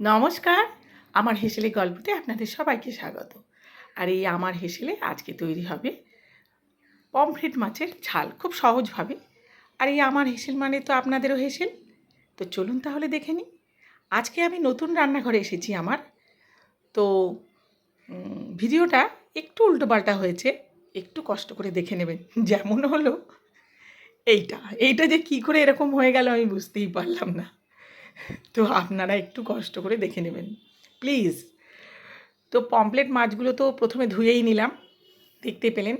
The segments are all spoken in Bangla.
নমস্কার। আমার হেসেলে গল্পতে আপনাদের সবাইকে স্বাগত। আর এই আমার হেসেলে আজকে তৈরি হবে পমফ্রেট মাছের ঝাল, খুব সহজভাবে। আর এই আমার হেসেল মানে তো আপনাদেরও হেসেল। তো চলুন তাহলে দেখে নিই। আজকে আমি নতুন রান্নাঘরে এসেছি আমার। তো ভিডিওটা একটু উল্টোপাল্টা হয়েছে। একটু কষ্ট করে দেখে নেবেন, যেমন হলো। এইটা এইটা যে কি করে এরকম হয়ে গেল আমি বুঝতেই পারলাম না। তো আপনারা একটু কষ্ট করে দেখে নেবেন। প্লিজ তো পমপ্লেট মাছগুলো তো প্রথমে ধুয়েই নিলাম। দেখতে পেলেন?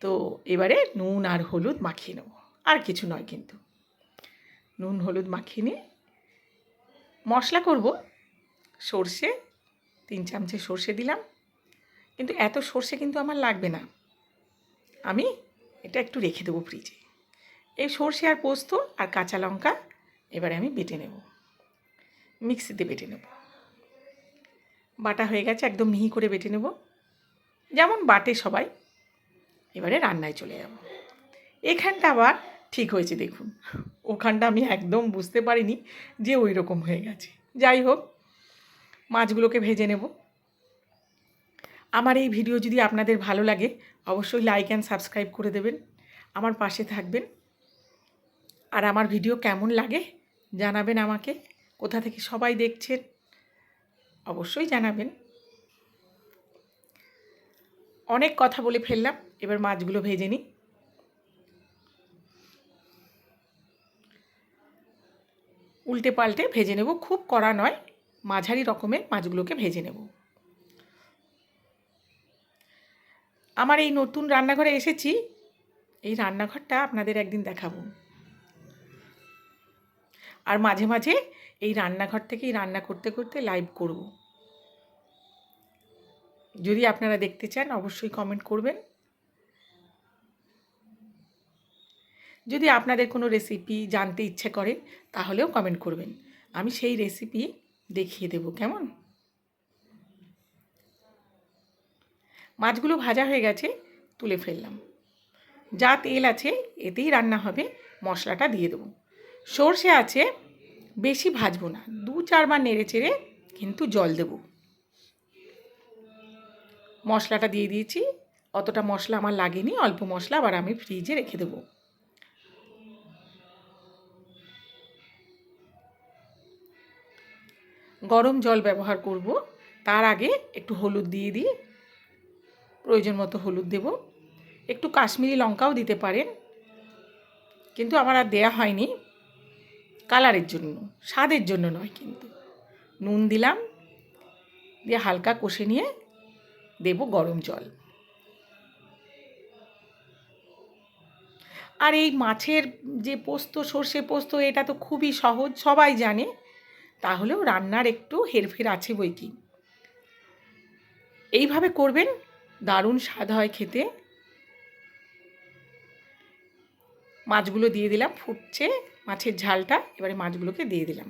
তো এবারে নুন আর হলুদ মাখিয়ে নেব। আর কিছু নয় কিন্তু। নুন, হলুদ মাখিয়ে নিয়ে মশলা করব। সর্ষে, তিন চামচে সর্ষে দিলাম। কিন্তু এত সর্ষে কিন্তু আমার লাগবে না। আমি এটা একটু রেখে দেবো ফ্রিজে এই সর্ষে আর পোস্ত আর কাঁচা লঙ্কা এবারে আমি বেটে নেব। মিক্সিতে বেটে নেব। বাটা হয়ে গেছে, একদম মিহি করে বেটে নেব। যেমন বাটে সবাই। এবারে রান্নায় চলে যাব। এখানটা আবার ঠিক হয়েছে, দেখুন। ওখানটা আমি একদম বুঝতে পারিনি যে ওই রকম হয়ে গেছে। যাই হোক, মাছগুলোকে ভেজে নেব। আমার এই ভিডিও যদি আপনাদের ভালো লাগে, অবশ্যই লাইক অ্যান্ড সাবস্ক্রাইব করে দেবেন। আমার পাশে থাকবেন। আর আমার ভিডিও কেমন লাগে জানাবেন আমাকে। কোথা থেকে সবাই দেখছেন, অবশ্যই জানাবেন। অনেক কথা বলে ফেললাম, এবার মাছগুলো ভেজে নিই। উল্টে পাল্টে ভেজে নেব, খুব কড়া নয়, মাঝারি রকমের মাছগুলোকে ভেজে নেব। আমার এই নতুন রান্নাঘরে এসেছি, এই রান্নাঘরটা আপনাদের একদিন দেখাবো। আর মাঝে মাঝে এই রান্নাঘর থেকেই রান্না করতে করতে লাইভ করব। যদি আপনারা দেখতে চান, অবশ্যই কমেন্ট করবেন। যদি আপনাদের কোনো রেসিপি জানতে ইচ্ছে করে, তাহলেও কমেন্ট করবেন। আমি সেই রেসিপি দেখিয়ে দেব, কেমন? মাছগুলো ভাজা হয়ে গেছে, তুলে ফেললাম। যা তেল আছে, এতেই রান্না হবে, মশলাটা দিয়ে দেবো। সর্ষে আছে, বেশি ভাজবো না। দু চারবার নেড়ে চেড়ে কিন্তু জল দেব। মশলাটা দিয়ে দিয়েছি। অতটা মশলা আমার লাগেনি, অল্প মশলা আবার আমি ফ্রিজে রেখে দেবো। গরম জল ব্যবহার করব। তার আগে একটু হলুদ দিয়ে দিই। প্রয়োজন মতো হলুদ দেব। একটু কাশ্মীরি লঙ্কাও দিতে পারেন। কিন্তু আমার আর দেয়া হয়নি। কালারের জন্য, স্বাদের জন্য নয় কিন্তু। নুন দিলাম, দিয়ে হালকা কষে নিয়ে দেব গরম জল। আর এই মাছের যে পোস্ত, সর্ষে পোস্ত, এটা তো খুবই সহজ, সবাই জানে। তাহলেও রান্নার একটু হেরফের আছে বই কি। এইভাবে করবেন, দারুণ স্বাদ হয় খেতে। মাছগুলো দিয়ে দিলাম, ফুটছে মাছের ঝালটা, এবারে মাছগুলোকে দিয়ে দিলাম।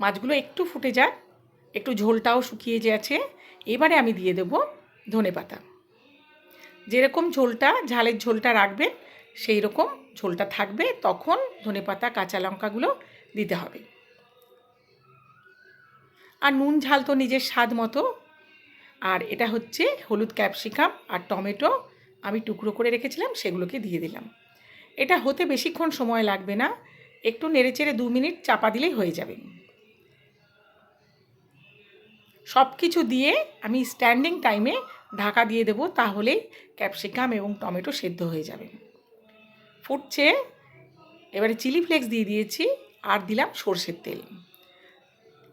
মাছগুলো একটু ফুটে যাক, একটু ঝোলটাও শুকিয়ে যাচ্ছে এবারে আমি দিয়ে দেবো ধনে পাতা। যেরকম ঝোলটা, ঝালের ঝোলটা রাখবেন, সেই রকম ঝোলটা থাকবে, তখন ধনে পাতা, কাঁচা লঙ্কাগুলো দিতে হবে। আর নুন ঝাল তো নিজের স্বাদ মতো আর এটা হচ্ছে হলুদ ক্যাপসিকাম আর টমেটো আমি টুকরো করে রেখেছিলাম, সেগুলোকে দিয়ে দিলাম। এটা হতে বেশিক্ষণ সময় লাগবে না, একটু নেড়েচেড়ে দু মিনিট চাপা দিলেই হয়ে যাবে। সব কিছু দিয়ে আমি স্ট্যান্ডিং টাইমে ঢাকা দিয়ে দেবো, তাহলেই ক্যাপসিকাম এবং টমেটো সেদ্ধ হয়ে যাবে। ফুটছে, এবারে চিলি ফ্লেক্স দিয়ে দিয়েছি আর দিলাম সর্ষের তেল।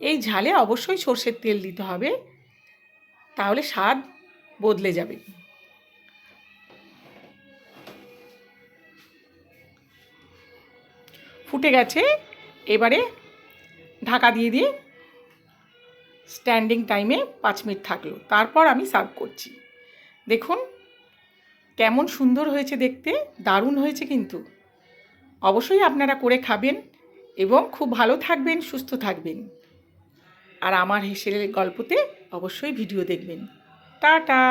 এই ঝালে অবশ্যই সর্ষের তেল দিতে হবে। তাহলে স্বাদ বদলে যাবে। ফুটে গেছে। এবারে ঢাকা দিয়ে দিয়ে স্ট্যান্ডিং টাইমে পাঁচ মিনিট থাকল। তারপর আমি সার্ভ করছি। দেখুন, কেমন সুন্দর হয়েছে দেখতে, দারুণ হয়েছে কিন্তু। অবশ্যই আপনারা করে খাবেন এবং খুব ভালো থাকবেন, সুস্থ থাকবেন। আর আমার হেসেলের গল্পতে অবশ্যই ভিডিও দেখবেন। টাটা!